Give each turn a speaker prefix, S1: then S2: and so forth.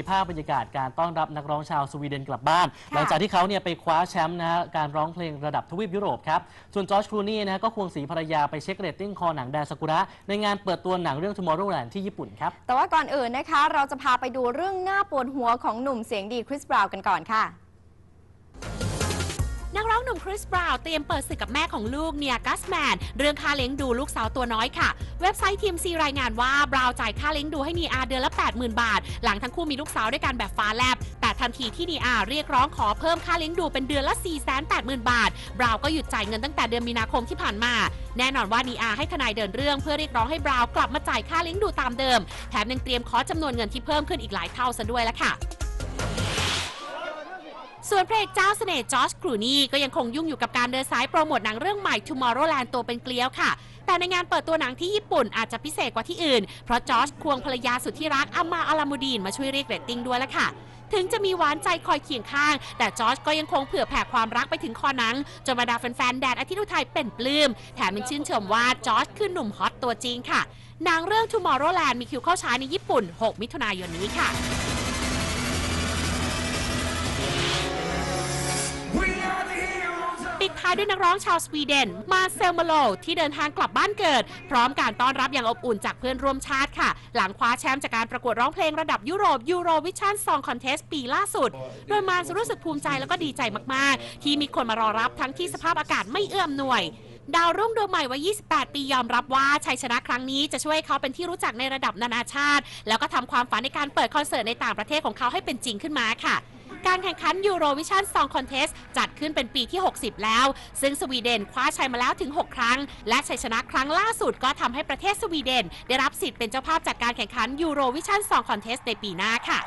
S1: มีภาพบรรยากาศการต้อนรับนักร้องชาวสวีเดนกลับบ้าน หลังจากที่เขาเนี่ยไปคว้าแชมป์นะฮะการร้องเพลงระดับทวีปยุโรปครับส่วนจอร์จครูนี่นะฮะก็ควงสีภรรยาไปเช็คเรตติ้งคอหนังแดนซากุระ ในงานเปิดตัวหนังเรื่อง Tomorrowland ที่ญี่ปุ่นครับ
S2: แต่ว่าก่อนอื่นนะคะ เราจะพาไปดูเรื่องหน้าปวดหัวของหนุ่มเสียงดีคริสบราวน์กันก่อนค่ะ
S3: นักร้อง หนุ่มคริสบราวน์เตรียมเปิดศึกกับแม่ของลูกเนียกัสแมนเรื่องค่าเลี้ยงดูลูกสาวตัวน้อยค่ะ เว็บไซต์ทีมซีรายงานว่าบราวน์จ่ายค่าเลี้ยงดูให้นีอาเดือนละ 80,000 บาท หลังทั้งคู่มีลูกสาวด้วยกันแบบฟ้าแลบ แต่ทันทีที่นีอาเรียกร้องขอเพิ่มค่าเลี้ยงดูเป็นเดือนละ 480,000 บาท บราวน์ก็หยุดจ่ายเงินตั้งแต่เดือนมีนาคมที่ผ่านมา แน่นอนว่านีอาให้ทนายเดินเรื่องเพื่อเรียกร้องให้บราวน์กลับมาจ่ายค่าเลี้ยงดูตามเดิม แถมยังเตรียมขอจำนวนเงินที่เพิ่มขึ้นอีกหลายเท่าซะด้วยละค่ะ ส่วนพระเอกเจ้าเสน่ห์จอร์จครูนี่ก็ยังคงยุ่งอยู่กับการเดินสายโปรโมทหนังเรื่องใหม่ Tomorrowland ตัวเป็นเกลียวค่ะ แต่ในงานเปิดตัวหนังที่ญี่ปุ่นอาจจะพิเศษกว่าที่อื่น เพราะจอร์จควงภรรยาสุดที่รักอามาอาลามูดีนมาช่วยเรียกเรตติ้งด้วยละค่ะ ถึงจะมีหวานใจคอยเคียงข้าง แต่จอร์จก็ยังคงเผื่อแผ่ความรักไปถึงคอหนังจนบรรดาแฟนๆแดนอาทิตย์อุทัยเป็นปลื้มแถมยังชื่นชมว่าจอร์จคือหนุ่มฮอตตัวจริงค่ะหนังเรื่อง Tomorrowland มีคิวเข้าฉายในญี่ปุ่น 6 มิถุนายนนี้ค่ะายด้วยนักร้องชาวสวีเดน มาเซลมาโลที่เดินทางกลับบ้านเกิด พร้อมการต้อนรับอย่างอบอุ่นจากเพื่อนร่วมชาติค่ะ หลังคว้าแชมป์จากการประกวดร้องเพลงระดับยุโรปยูโรวิชั่นซองคอนเทสปีล่าสุด โดยมารู้สึกภูมิใจแล้วก็ดีใจมาก ๆ ที่มีคนมารอรับทั้งที่สภาพอากาศไม่เอื้อมหน่วยดาวรุ่งดวงใหม่วัย 28 ปียอมรับว่าชัยชนะครั้งนี้จะช่วยให้เขาเป็นที่รู้จักในระดับนานาชาติ แล้วก็ทำความฝันในการเปิดคอนเสิร์ตในต่างประเทศของเขาให้เป็นจริงขึ้นมาค่ะ การแข่งขันยูโรวิชั่น Song Contest จัดขึ้นเป็นปีที่ 60 แล้ว ซึ่งสวีเดนคว้าชัยมาแล้วถึง 6 ครั้ง และชัยชนะครั้งล่าสุดก็ทำให้ประเทศสวีเดน ได้รับสิทธิ์เป็นเจ้าภาพจัดการแข่งขันยูโรวิชั่น Song Contest ในปีหน้าค่ะ